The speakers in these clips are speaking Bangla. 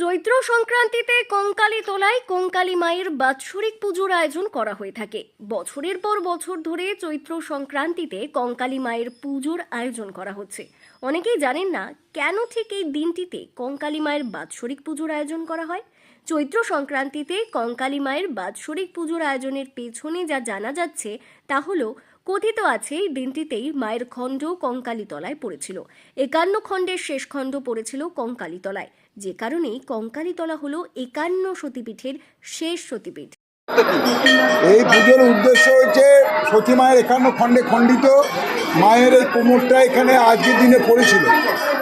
চৈত্র সংক্রান্তিতে কঙ্কালী তোলায় কঙ্কালী মায়ের বাৎসরিক পুজোর আয়োজন করা হয়ে থাকে। বছরের পর বছর ধরে চৈত্র সংক্রান্তিতে কঙ্কালী মায়ের পুজোর আয়োজন করা হচ্ছে। অনেকেই জানেন না কেন ঠিক এই দিনটিতে কঙ্কালী মায়ের বাৎসরিক পুজোর আয়োজন করা হয়। চৈত্র সংক্রান্তিতে কঙ্কালী মায়ের বাৎসরিক পুজোর আয়োজনের পেছনে যা জানা যাচ্ছে তা হলো, কথিত আছে এই দিনটিতেই মায়ের খণ্ড কঙ্কালীতলায় পড়েছিল। একান্ন খণ্ডের শেষ খণ্ড পড়েছিল কঙ্কালীতলায় যে কারণেই কঙ্কালীতলা হলো একান্ন সতীপীঠের শেষ সতীপীঠ। এই পুজোর উদ্দেশ্য হচ্ছে সতী মায়ের একান্ন খণ্ডে খণ্ডিত মায়ের এই কোমরটা এখানে আজকের দিনে পড়েছিল।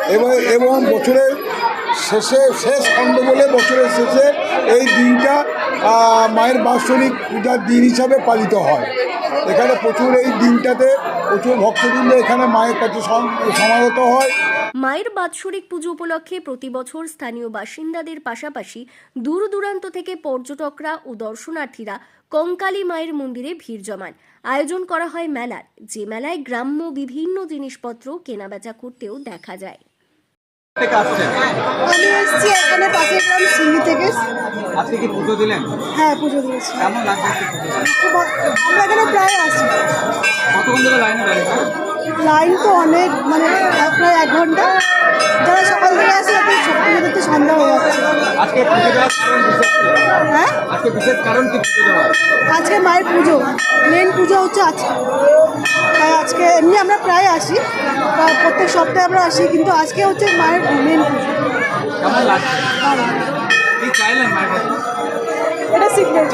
এবং এবং বছরের শেষে, শেষ খণ্ড বলে বছরের শেষে এই দিনটা মায়ের বাৎসরিক পূজার দিন হিসাবে পালিত হয়। এখানে প্রচুর এই দিনটাতে প্রচুর ভক্তবৃন্দ এখানে মায়ের কাছে সম- সমাগত হয়। মায়ের বাৎসরিক পুজো উপলক্ষে প্রতি বছর স্থানীয় বাসিন্দাদের পাশাপাশি দূর দূরান্ত থেকে পর্যটকরা ও দর্শনার্থীরা কঙ্কালী মায়ের মন্দিরে ভিড় জমান। আয়োজন করা হয় মেলার যে মেলায় গ্রাম্য বিভিন্ন জিনিসপত্র কেনাবেচা করতেও দেখা যায়। আমি এসেছি এখানে পাশের গ্রাম সিঙ্গি থেকে। আজকে কি পুজো দিলেন? হ্যাঁ পুজো দিয়েছি। কেমন লাগছে আমরা এখানে প্রায় আসি। কতক্ষণ ধরে লাইনে দাঁড়িয়ে লাইন তো অনেক মানে প্রায় এক ঘণ্টা। যারা সকাল থেকে আসে তাদের পুজো দেখতে সন্ধ্যা হয়ে যাচ্ছে? হ্যাঁ? আজকে মায়ের পুজো। মেন পুজো হচ্ছে আজকে। তাই আজকে এমনি আমরা প্রায় আসি। প্রত্যেক সপ্তাহে আমরা আসি কিন্তু আজকে হচ্ছে মায়ের মেন পুজো। এটা আপনার